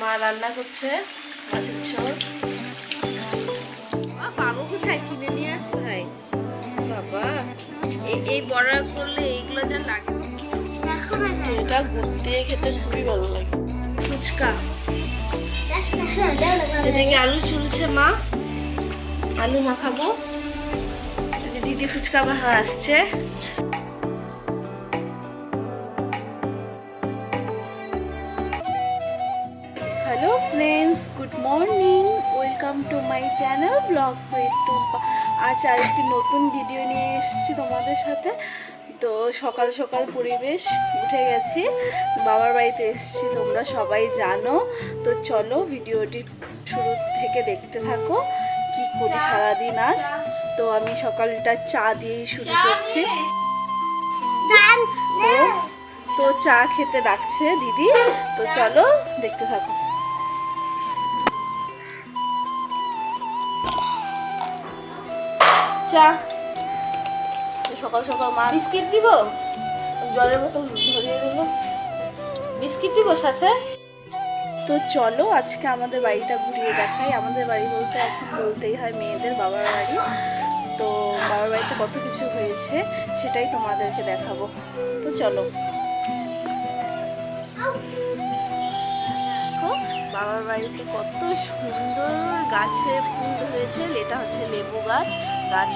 মা রান্না করছে মাছের ঝোল। পাবো কোথায়? কিনে নিয়ে আসতে হয়। বাবা এই বড়া করলে এইগুলো যা লাগে। এটা গুড় দিয়ে খেতে খুবই ভালো লাগে। ফুচকা। এদিকে আলু চুলছে মা। আলু মাখাবো। দিদি ফুচকা বাহা আসছে। Friends good morning welcome to my channel vlogs with Tumpa আজ আরেকটি নতুন ভিডিও নিয়ে এসেছি তোমাদের সাথে। তো সকাল সকাল পরিবেশ উঠে গেছি। বাবার বাড়িতে এসেছি তোমরা সবাই জানো। তো চলো ভিডিওটি শুরু থেকে দেখতে থাকো। কি করি সারাদিন আজ? তো আমি সকালটা চা দিয়েই শুরু করছি। তো তো চা খেতে ডাকছে দিদি। তো চলো দেখতে থাকো। চা। সকাল সকাল মা বিস্কিট দিব। জলের বোতল ধরিয়ে দেবো। বিস্কিট দিব সাথে। তো চলো, আজকে আমাদের বাড়িটা ঘুরিয়ে দেখাই। আমাদের বাড়ি বলতে এখন বলতেই হয় মেয়েদের বাবার বাড়ি। তো বাবার বাড়িতে কত কিছু হয়েছে সেটাই তোমাদেরকে দেখাবো। তো চলো। বাবার বাড়িতে কত সুন্দর গাছে ফুল হয়েছে এটা হচ্ছে লেবু গাছ। গাছ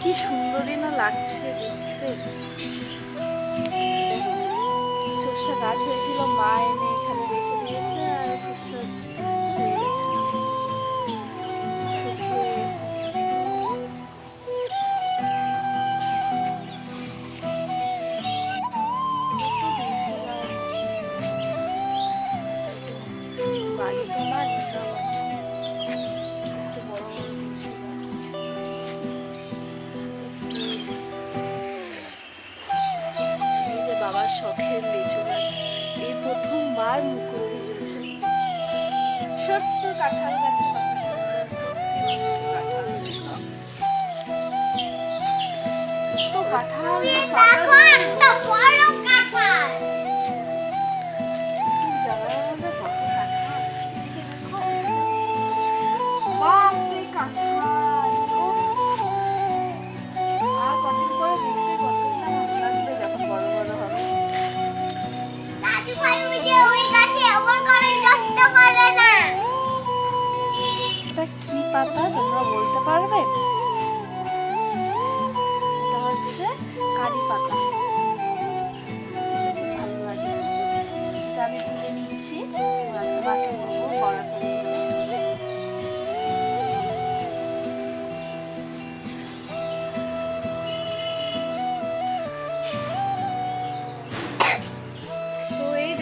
কি সুন্দরই না লাগছে দেখতে। সর্ষে গাছ হয়েছিল মা এনে প্রথমবার মুকুল দিয়েছে ছোট্ট কাঁঠাল গাছে কাঁঠাল কাঁঠাল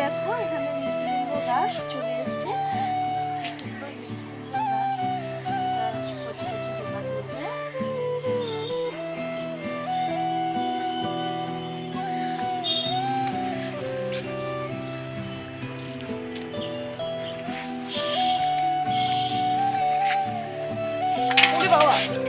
দেখো এখানে মিষ্টি গাছ চলে এসছে। সুন্দর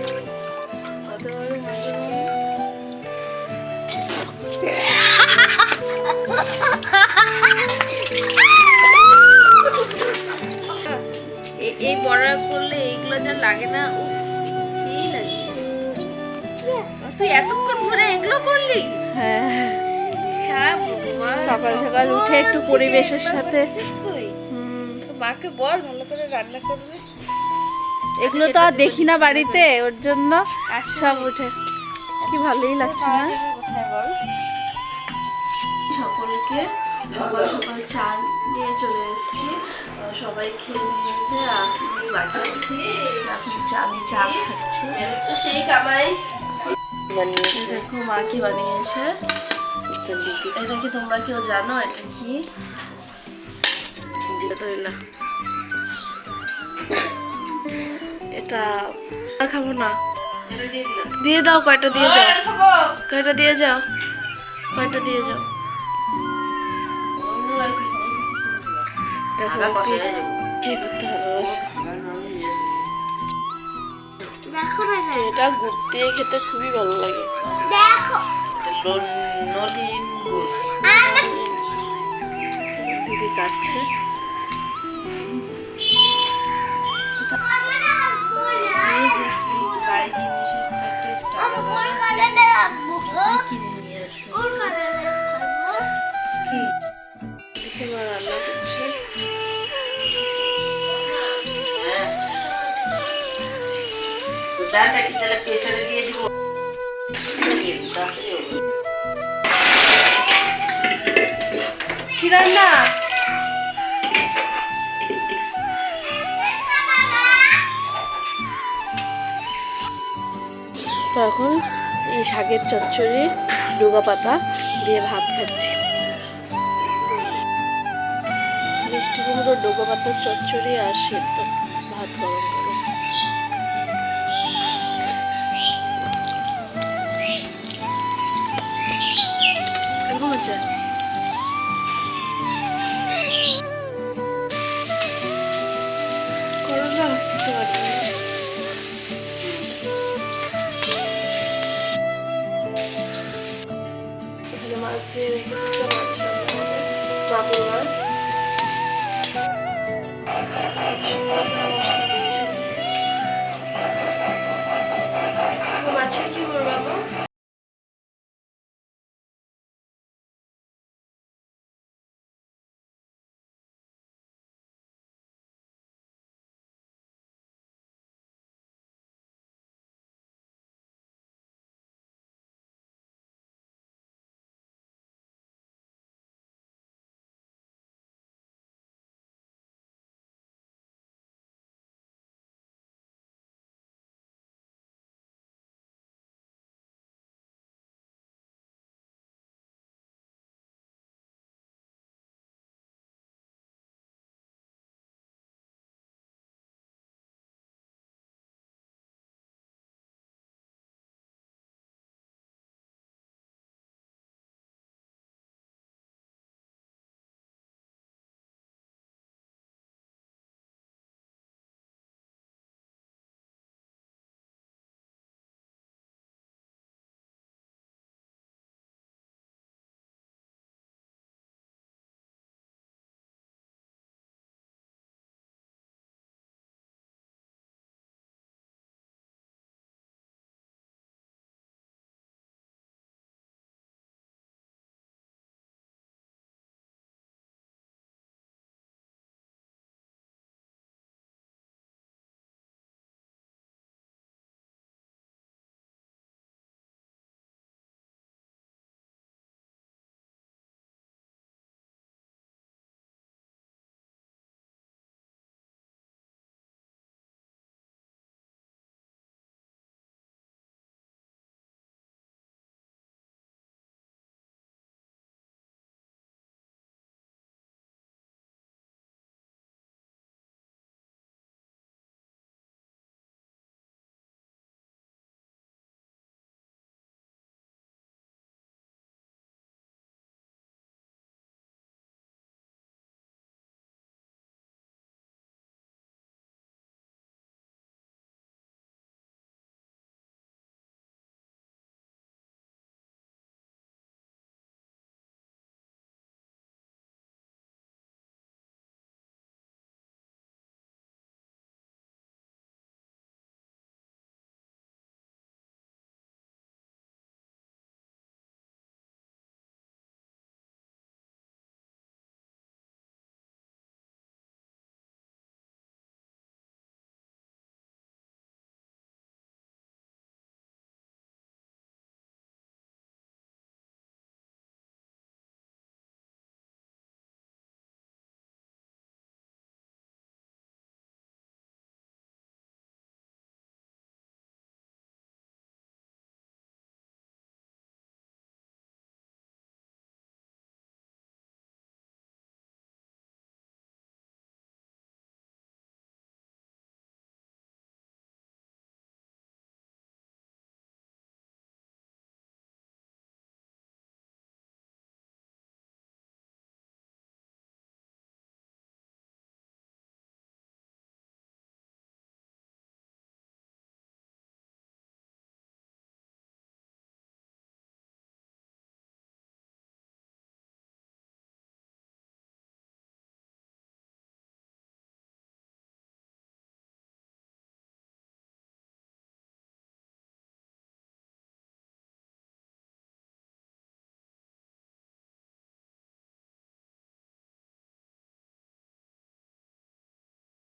তুই এতক্ষণ ধরে এগুলো করলি? হ্যাঁ হ্যাঁ। ভগবান। সকাল সকাল উঠে একটু পরিবেশের সাথে তুই? মাকে বল ভালো করে রান্না করবে। এগুলো তো আর দেখি না বাড়িতে ওর জন্য সব উঠে। কি ভালোই লাগছে না? সকলকে সকাল সকাল চা নিয়ে চলে এসেছি। সবাই খেয়ে নিয়েছে আমি বাকি আছি এখন চা আমি চা খাচ্ছি। তো সেই কামাই এই দেখো মা কি বানিয়েছে। এটা কি তোমরা কেউ জানো? এটা কি? এটা আর খাব না। দিয়ে দাও কয়টা দিয়ে যাও। কয়টা দিয়ে যাও? কয়টা দিয়ে যাও? দেখো কি- করতে ভালোবাসে এটা ঘুরতে দিয়ে খেতে খুবই ভালো লাগে। নলিন গুড় দিদি কাটছে তো এখন এই শাকের চচ্চড়ি, ডুগা পাতা দিয়ে ভাত খাচ্ছি। মিষ্টি কুমড়ো ডোগা পাতার চচ্চড়ি আর সেদ্ধ ভাত গরম গরম